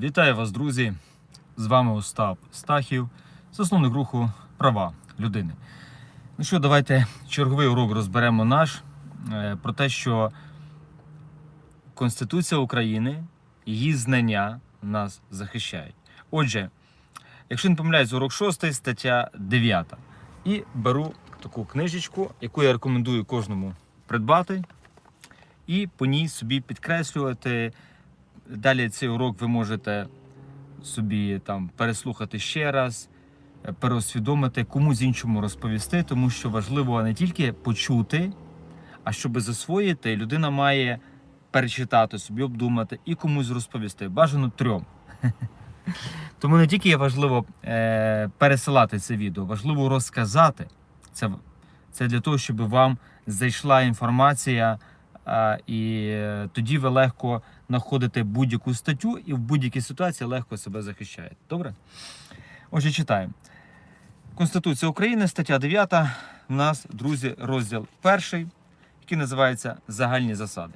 Вітаю вас, друзі! З вами Остап Стахів, засновник руху Права людини. Ну що, давайте черговий урок розберемо наш е, про те, що Конституція України, її знання нас захищають. Отже, якщо не помиляюсь, урок 6, стаття 9. І беру таку книжечку, яку я рекомендую кожному придбати, і по ній собі підкреслювати. Далі цей урок ви можете собі там переслухати ще раз, е, переосвідомити, комусь іншому розповісти, тому що важливо не тільки почути, а щоб засвоїти, людина має перечитати собі, обдумати і комусь розповісти. Бажано трьом. Тому не тільки є важливо е, пересилати це відео, важливо розказати. Це, це для того, щоб вам зайшла інформація, і тоді ви легко знаходите будь-яку статтю і в будь-якій ситуації легко себе захищаєте. Добре? Отже, читаємо. Конституція України, стаття 9. У нас, друзі, розділ перший, який називається Загальні засади.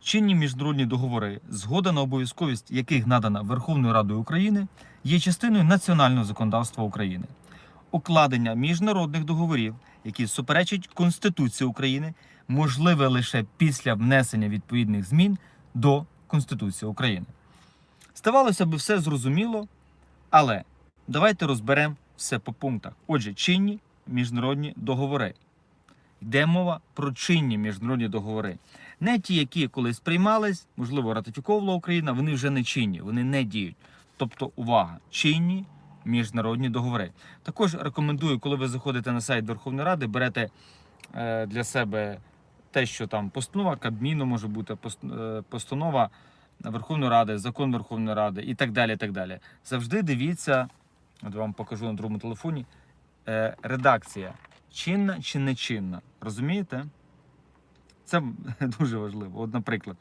Чинні міжнародні договори, згода на обов'язковість яких надана Верховною Радою України, є частиною національного законодавства України. Укладення міжнародних договорів, які суперечать Конституції України, можливе лише після внесення відповідних змін до Конституції України. Здавалося б, все зрозуміло, але давайте розберемо все по пунктах. Отже, чинні міжнародні договори. Йде мова про чинні міжнародні договори. Не ті, які колись приймались, можливо, ратифіковувала Україна, вони вже не чинні, вони не діють. Тобто, увага, чинні міжнародні договори. Також рекомендую, коли ви заходите на сайт Верховної Ради, берете е, для себе те, що там постанова Кабміну може бути, е, постанова Верховної Ради, закон Верховної Ради і так далі. і так далі. Завжди дивіться, от вам покажу на другому телефоні, е, редакція чинна чи не чинна. Розумієте? Це дуже важливо. От, наприклад,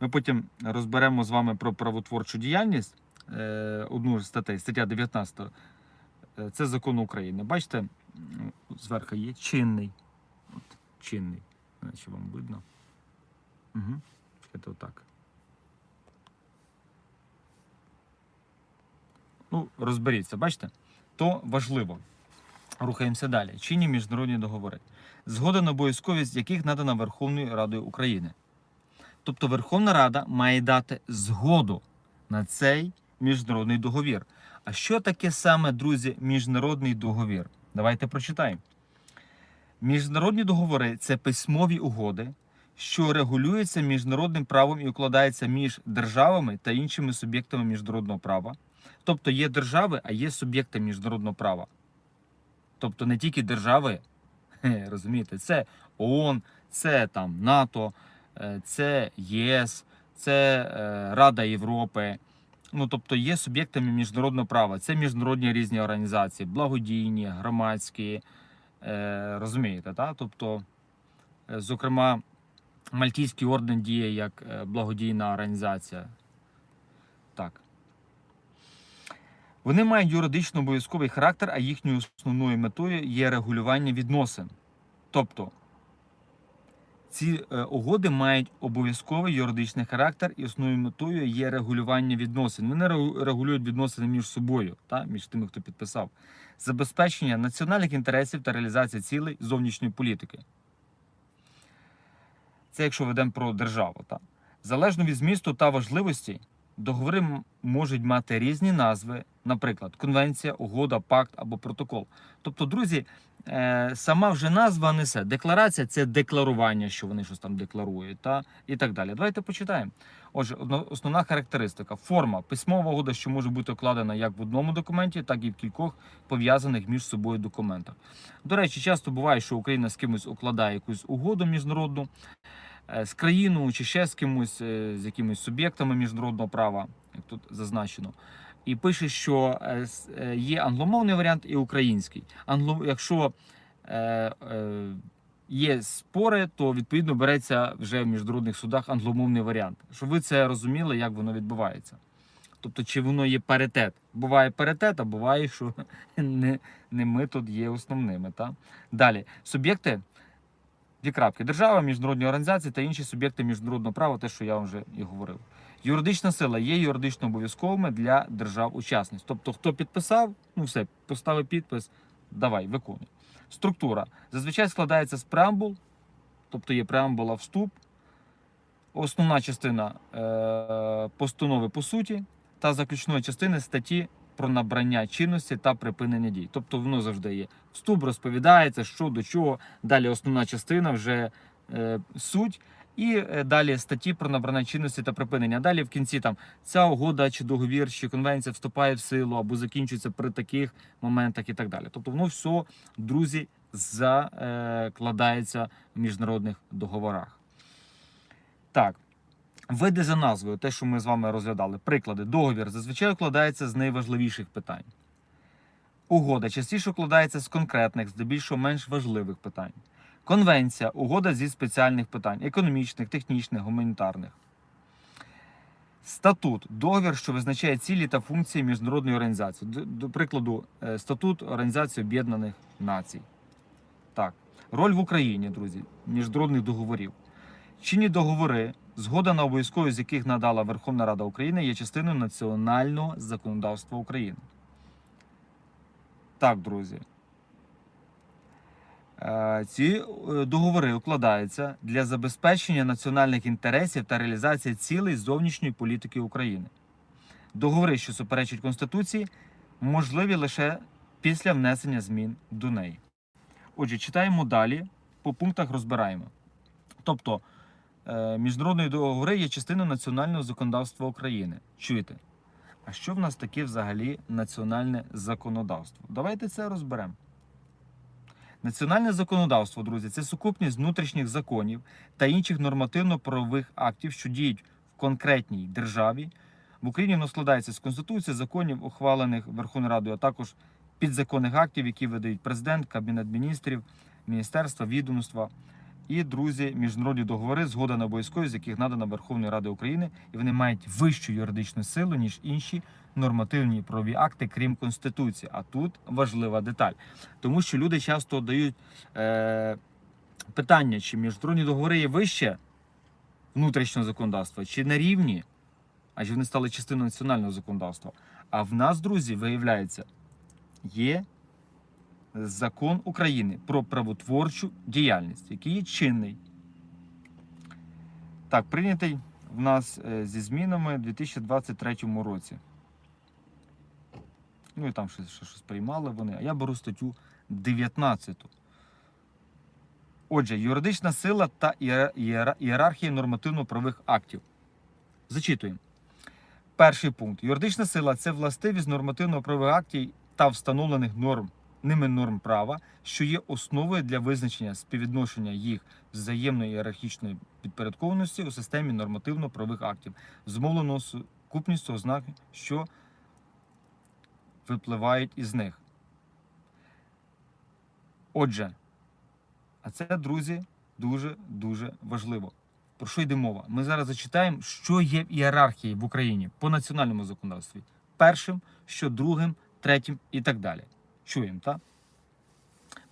ми потім розберемо з вами про правотворчу діяльність. Е, Одну з статей, стаття 19. Е, Це закон України. Бачите, зверху є чинний. От, чинний. Наче вам видно. Угу. Чекайте отак. Ну, розберіться, бачите? То важливо. Рухаємося далі. Чинні міжнародні договори. Згода на обов'язковість яких надана Верховною Радою України. Тобто Верховна Рада має дати згоду на цей міжнародний договір. А що таке саме, друзі, міжнародний договір? Давайте прочитаємо. Міжнародні договори це письмові угоди, що регулюються міжнародним правом і укладаються між державами та іншими суб'єктами міжнародного права. Тобто є держави, а є суб'єкти міжнародного права. Тобто не тільки держави, розумієте, це ООН, це там НАТО, е, це ЄС, це е, Рада Європи. Ну, тобто є суб'єктами міжнародного права. Це міжнародні різні організації, благодійні, громадські. Е, розумієте, так? Тобто, е, зокрема, Мальтійський орден діє як е, благодійна організація. Так. Вони мають юридично обов'язковий характер, а їхньою основною метою є регулювання відносин. Тобто ці е, угоди мають обов'язковий юридичний характер, і основною метою є регулювання відносин. Вони регу- регулюють відносини між собою, та, між тими, хто підписав, забезпечення національних інтересів та реалізація цілей зовнішньої політики. Це якщо ведемо про державу. Та. Залежно від змісту та важливості, договори можуть мати різні назви, наприклад, конвенція, угода, пакт або протокол. Тобто, друзі, сама вже назва несе. Декларація це декларування, що вони щось там декларують, та і так далі. Давайте почитаємо. Отже, основна характеристика: форма письмова угода, що може бути укладена як в одному документі, так і в кількох пов'язаних між собою документах. До речі, часто буває, що Україна з кимось укладає якусь угоду міжнародну. е, З країною чи ще з кимось, е, з якимись суб'єктами міжнародного права, як тут зазначено, і пише, що е, е, є англомовний варіант і український. Англо... Якщо е, є спори, то відповідно береться вже в міжнародних судах англомовний варіант. Щоб ви це розуміли, як воно відбувається. Тобто, чи воно є паритет? Буває паритет, а буває, що не, не ми тут є основними. Та? Далі, суб'єкти Дві крапки. Держава, міжнародні організації та інші суб'єкти міжнародного права, те, що я вам вже і говорив. Юридична сила є юридично обов'язковими для держав-учасниць. Тобто, хто підписав, ну все, поставив підпис, давай, виконуй. Структура зазвичай складається з преамбул, тобто є преамбула вступ, основна частина е- постанови по суті та заключної частини статті про набрання чинності та припинення дій. Тобто воно завжди є. Вступ розповідається, що до чого. Далі основна частина вже е, суть. І е, далі статті про набрання чинності та припинення. Далі в кінці там ця угода чи договір, чи конвенція вступає в силу або закінчується при таких моментах і так далі. Тобто воно все, друзі, закладається в міжнародних договорах. Так. Види за назвою, те, що ми з вами розглядали. Приклади. Договір зазвичай укладається з найважливіших питань. Угода частіше укладається з конкретних, здебільшого менш важливих питань. Конвенція угода зі спеціальних питань економічних, технічних, гуманітарних. Статут договір, що визначає цілі та функції міжнародної організації. До, прикладу, е, статут Організації Об'єднаних Націй. Так. Роль в Україні, друзі, міжнародних договорів. Чинні договори, згода на обов'язковість з яких надала Верховна Рада України, є частиною національного законодавства України. Так, друзі. Е, Ці е, договори укладаються для забезпечення національних інтересів та реалізації цілей зовнішньої політики України. Договори, що суперечать Конституції, можливі лише після внесення змін до неї. Отже, читаємо далі, по пунктах розбираємо. Тобто, е, міжнародні договори є частиною національного законодавства України. Чуєте? А що в нас таке взагалі національне законодавство? Давайте це розберемо. Національне законодавство, друзі, це сукупність внутрішніх законів та інших нормативно-правових актів, що діють в конкретній державі. В Україні воно складається з конституції, законів, ухвалених Верховною Радою, а також підзаконних актів, які видають президент, кабінет міністрів, міністерства, відомства. І, друзі, міжнародні договори, згода на обов'язковість, з яких надана Верховною Радою України, і вони мають вищу юридичну силу, ніж інші нормативні правові акти, крім Конституції. А тут важлива деталь. Тому що люди часто дають е, питання, чи міжнародні договори є вище внутрішнього законодавства, чи на рівні, адже вони стали частиною національного законодавства. А в нас, друзі, виявляється, є закон України про правотворчу діяльність, який є чинний. Так, прийнятий в нас е, зі змінами у 2023 році. Ну і там щось, щось приймали вони. А я беру статтю 19. Отже, юридична сила та ієра- ієра- ієрархія нормативно-правових актів. Зачитуємо. Перший пункт. Юридична сила це властивість нормативно-правових актів та встановлених норм, ними норм права, що є основою для визначення співвідношення їх взаємної ієрархічної підпорядкованості у системі нормативно-правових актів, змовленого сукупністю ознак, що випливають із них. Отже, а це, друзі, дуже-дуже важливо. Про що йде мова? Ми зараз зачитаємо, що є в ієрархії в Україні по національному законодавстві. Першим, що другим, третім і так далі. Чуємо, так?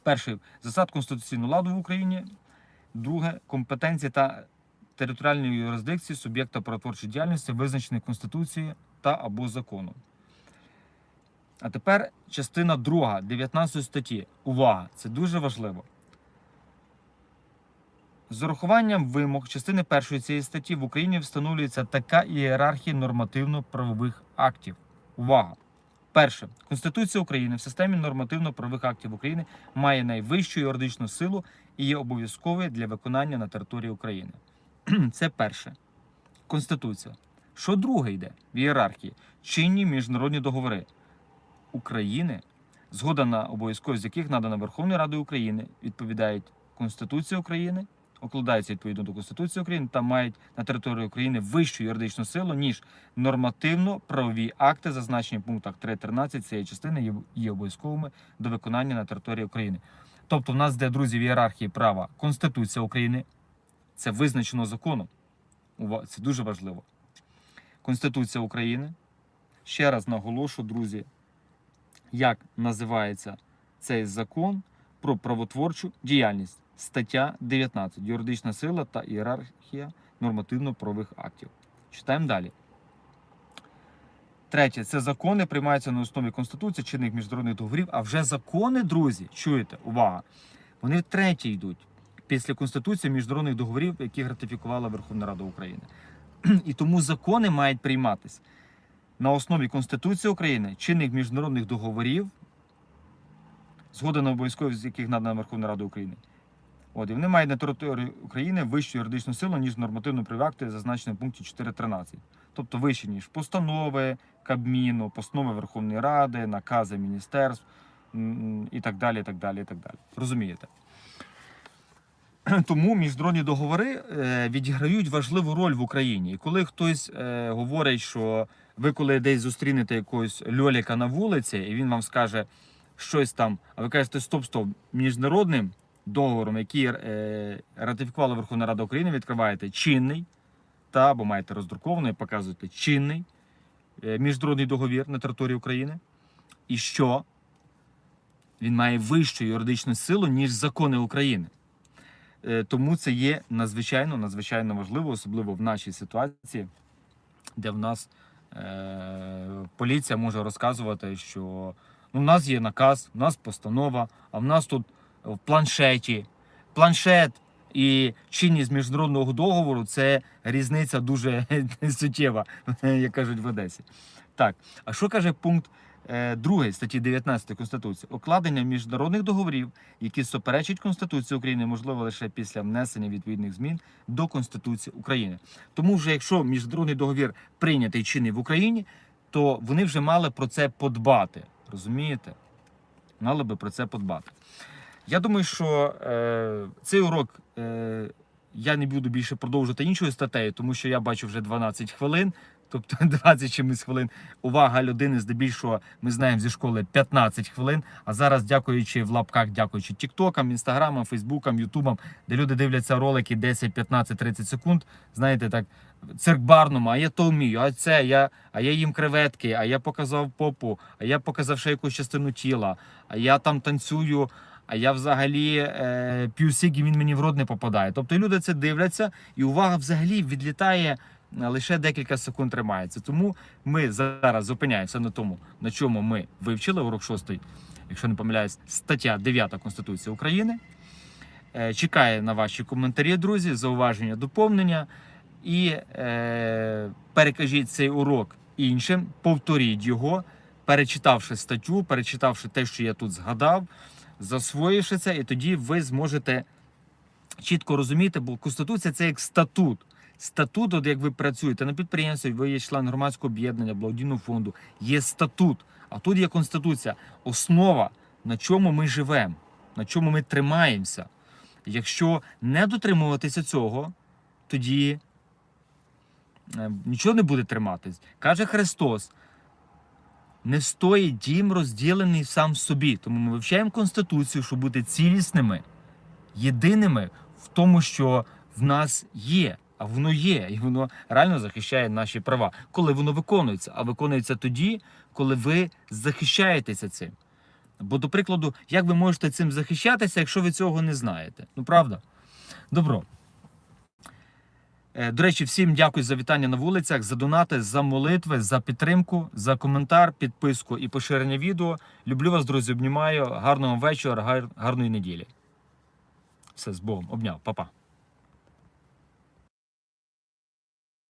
Перший засад конституційного ладу в Україні. Друге компетенції та територіальної юрисдикції суб'єкта правотворчої діяльності, визначеної Конституцією та або законом. А тепер частина 2, 19 статті. Увага! Це дуже важливо. З урахуванням вимог частини першої цієї статті в Україні встановлюється така ієрархія нормативно-правових актів. Увага! Перше, Конституція України в системі нормативно-правових актів України має найвищу юридичну силу і є обов'язковою для виконання на території України. Це перше. Конституція. Що друге йде в ієрархії? Чинні міжнародні договори України, згода на обов'язковість яких надана Верховною Радою України, відповідають Конституції України, укладаються відповідно до Конституції України та мають на території України вищу юридичну силу, ніж нормативно-правові акти, зазначені в пунктах 3.13 цієї частини, є- обов'язковими до виконання на території України. Тобто, в нас, де друзі, в ієрархії права Конституція України, це визначено законом. Це дуже важливо. Конституція України. Ще раз наголошу, друзі, як називається цей закон про правотворчу діяльність. Стаття 19. Юридична сила та ієрархія нормативно-правових актів. Читаємо далі. Третє, це закони приймаються на основі Конституції, чинних міжнародних договорів. А вже закони, друзі, чуєте, увага, вони втретє йдуть після Конституції міжнародних договорів, які ратифікувала Верховна Рада України. І тому закони мають прийматися на основі Конституції України, чинних міжнародних договорів, згода на обов'язковість яких надана Верховна Рада України. От, і вони мають на території України вищу юридичну силу, ніж нормативно правові акти, зазначені в пункті 4.13. Тобто вище, ніж постанови Кабміну, постанови Верховної Ради, накази міністерств і так далі. і так далі, і так далі. Розумієте? Тому міжнародні договори е, відіграють важливу роль в Україні. І коли хтось е, говорить, що ви коли десь зустрінете якогось льоліка на вулиці, і він вам скаже щось там, а ви кажете стоп, стоп, міжнародним договором, який е, ратифікувала Верховна Рада України, відкриваєте чинний та або маєте роздрукований, показуєте чинний е, міжнародний договір на території України. І що він має вищу юридичну силу, ніж закони України. Е, Тому це є надзвичайно надзвичайно важливо, особливо в нашій ситуації, де в нас е, поліція може розказувати, що ну, в нас є наказ, в нас постанова, а в нас тут в планшеті. Планшет і чинність міжнародного договору це різниця дуже суттєва, як кажуть в Одесі. Так, а що каже пункт 2 статті 19 Конституції? Укладення міжнародних договорів, які суперечать Конституції України, можливо лише після внесення відповідних змін до Конституції України. Тому вже якщо міжнародний договір прийнятий чинний в Україні, то вони вже мали про це подбати. Розумієте? Мали би про це подбати. Я думаю, що е, цей урок е, я не буду більше продовжувати іншою статтею, тому що я бачу вже 12 хвилин, тобто 20 чимось хвилин. Увага людини, здебільшого, ми знаємо зі школи 15 хвилин. А зараз, дякуючи в лапках, дякуючи Тіктокам, Інстаграмам, Фейсбукам, Ютубам, де люди дивляться ролики 10, 15, 30 секунд. Знаєте, так цирк барному, а я то вмію, а це я, а я їм креветки, а я показав попу, а я показав ще якусь частину тіла, а я там танцюю. А я взагалі е, і він мені в рот не попадає. Тобто люди це дивляться, і увага взагалі відлітає е, лише декілька секунд тримається. Тому ми зараз зупиняємося на тому, на чому ми вивчили урок 6, якщо не помиляюсь, стаття 9 Конституції України. Е, чекає на ваші коментарі, друзі, зауваження, доповнення. І е, перекажіть цей урок іншим, повторіть його, перечитавши статтю, перечитавши те, що я тут згадав засвоївши це, і тоді ви зможете чітко розуміти, бо Конституція це як статут. Статут, от як ви працюєте на підприємстві, ви є член громадського об'єднання, благодійного фонду, є статут. А тут є Конституція, основа, на чому ми живемо, на чому ми тримаємося. Якщо не дотримуватися цього, тоді е, нічого не буде триматись. Каже Христос, не стоїть дім розділений сам в собі. Тому ми вивчаємо Конституцію, щоб бути цілісними, єдиними в тому, що в нас є. А воно є, і воно реально захищає наші права, коли воно виконується. А виконується тоді, коли ви захищаєтеся цим. Бо, до прикладу, як ви можете цим захищатися, якщо ви цього не знаєте? Ну правда? Добро. Е, До речі, всім дякую за вітання на вулицях, за донати, за молитви, за підтримку, за коментар, підписку і поширення відео. Люблю вас, друзі, обнімаю. Гарного вечора, гарної неділі. Все з Богом. Обняв, Па-па.